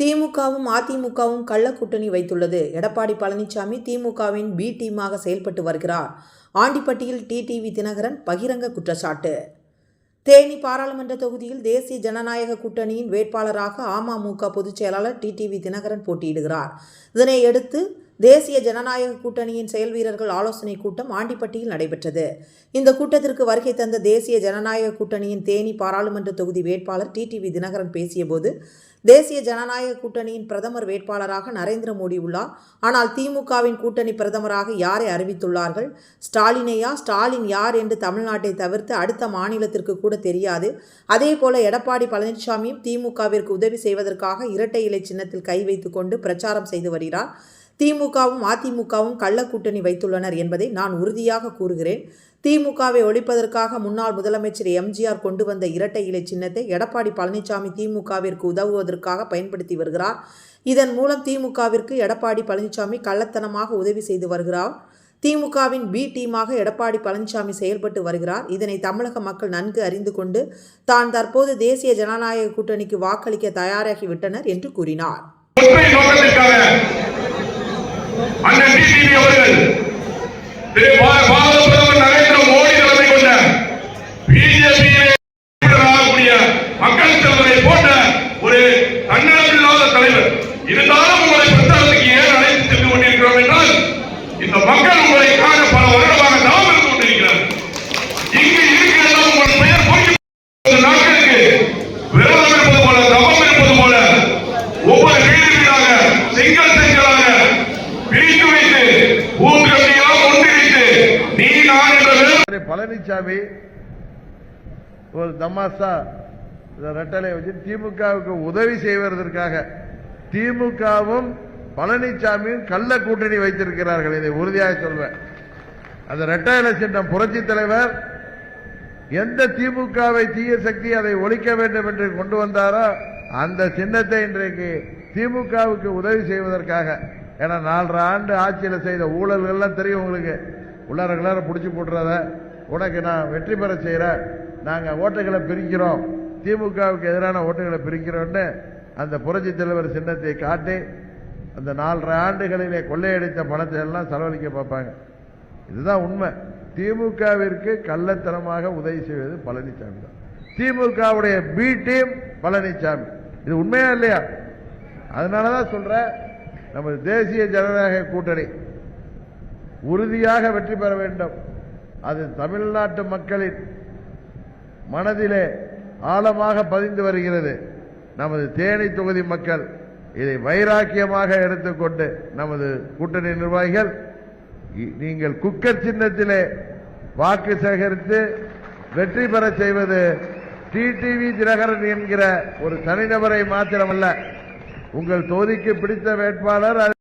திமுகவும் அதிமுகவும் கள்ள கூட்டணி வைத்துள்ளது. எடப்பாடி பழனிசாமி திமுகவின் பி டீமாக செயல்பட்டு வருகிறார். ஆண்டிப்பட்டியில் டிடிவி தினகரன் பகிரங்க குற்றச்சாட்டு. தேனி பாராளுமன்ற தொகுதியில் தேசிய ஜனநாயக கூட்டணியின் வேட்பாளராக அமமுக பொதுச் செயலாளர் டிடிவி தினகரன் போட்டியிடுகிறார். இதனையடுத்து தேசிய ஜனநாயக கூட்டணியின் செயல் வீரர்கள் ஆலோசனை கூட்டம் ஆண்டிப்பட்டியில் நடைபெற்றது. இந்த கூட்டத்திற்கு வருகை தந்த தேசிய ஜனநாயக கூட்டணியின் தேனி பாராளுமன்ற தொகுதி வேட்பாளர் டிடிவி தினகரன் பேசியபோது தேசிய ஜனநாயக கூட்டணியின் பிரதமர் வேட்பாளராக நரேந்திர மோடி உள்ளார். ஆனால் திமுகவின் கூட்டணி பிரதமராக யாரை அறிவித்துள்ளார்கள்? ஸ்டாலினையா? ஸ்டாலின் யார் என்று தமிழ்நாட்டை தவிர்த்து அடுத்த மாநிலத்திற்கு கூட தெரியாது. அதேபோல எடப்பாடி பழனிசாமியும் திமுகவிற்கு உதவி செய்வதற்காக இரட்டை இலை சின்னத்தில் கை வைத்துக்கொண்டு பிரச்சாரம் செய்து வருகிறார். திமுகவும் அதிமுகவும் கள்ளக்கூட்டணி வைத்துள்ளனர் என்பதை நான் உறுதியாக கூறுகிறேன். திமுகவை ஒழிப்பதற்காக முன்னாள் முதலமைச்சர் எம்ஜிஆர் கொண்டு வந்த இரட்டை இலை சின்னத்தை எடப்பாடி பழனிசாமி திமுகவிற்கு உதவுவதற்காக பயன்படுத்தி வருகிறார். இதன் மூலம் திமுகவிற்கு எடப்பாடி பழனிசாமி கள்ளத்தனமாக உதவி செய்து வருகிறார். திமுகவின் பி டீமாக எடப்பாடி பழனிசாமி செயல்பட்டு வருகிறார். இதனை தமிழக மக்கள் நன்கு அறிந்து கொண்டு தான் தற்போது தேசிய ஜனநாயக கூட்டணிக்கு வாக்களிக்க தயாராகிவிட்டனர் என்று கூறினார். அண்ணன் டிடிவி அவர்கள் திரு பா- பாரத பிரதமர் நரேந்திர மோடி தலைமை கொண்ட பிஜேபியிலே ஆகக்கூடிய மக்கள் செல்வரை போன்ற ஒரு தன்னலமில்லாத தலைவர். இருந்தாலும் உங்களை பழனிசாமி ஒரு தமாசா இந்த ரெட்டலை வச்சு திமுகவுக்கு உதவி செய்வதற்காக திமுகவும் பழனிசாமியும் கள்ள கூட்டணி வைத்திருக்கிறார்கள். இதை உறுதியாக சொல்வேன். அந்த ரெட்டையில சின்னம் புரட்சி தலைவர் எந்த திமுகவை தீய சக்தி அதை ஒழிக்க வேண்டும் என்று கொண்டு வந்தாரோ அந்த சின்னத்தை இன்றைக்கு திமுகவுக்கு உதவி செய்வதற்காக ஏன்னா நாலரை ஆண்டு ஆட்சியில் செய்த ஊழல்கள்லாம் தெரியும் உங்களுக்கு. உள்ளார கிளார பிடிச்சி போட்டுறத. உனக்கு நான் வெற்றி பெற செய்கிறேன் நாங்கள் ஓட்டுகளை பிரிக்கிறோம். திமுகவுக்கு எதிரான ஓட்டுகளை பிரிக்கிறோம்னு அந்த புரட்சி தலைவர் சின்னத்தை காட்டி அந்த நாலரை ஆண்டுகளிலே கொள்ளையடித்த பணத்தை எல்லாம் செலவழிக்க பார்ப்பாங்க. இதுதான் உண்மை. திமுகவிற்கு கள்ளத்தனமாக உதவி செய்வது பழனிசாமி தான். திமுகவுடைய பி டீம் பழனிசாமி இது உண்மையா இல்லையா? அதனாலதான் சொல்கிறேன் நமது தேசிய ஜனநாயக கூட்டணி உறுதியாக வெற்றி பெற வேண்டும். அது தமிழ்நாட்டு மக்களின் மனதிலே ஆழமாக பதிந்து வருகிறது. நமது தேனி தொகுதி மக்கள் இதை வைராக்கியமாக எடுத்துக்கொண்டு நமது கூட்டணி நிர்வாகிகள் நீங்கள் குக்கர் சின்னத்திலே வாக்கு சேகரித்து வெற்றி பெற செய்வது டிடிவி தினகரன் என்கிற ஒரு தனிநபரை மாத்திரமல்ல. உங்கள் தொகுதிக்கு பிடித்த வேட்பாளர்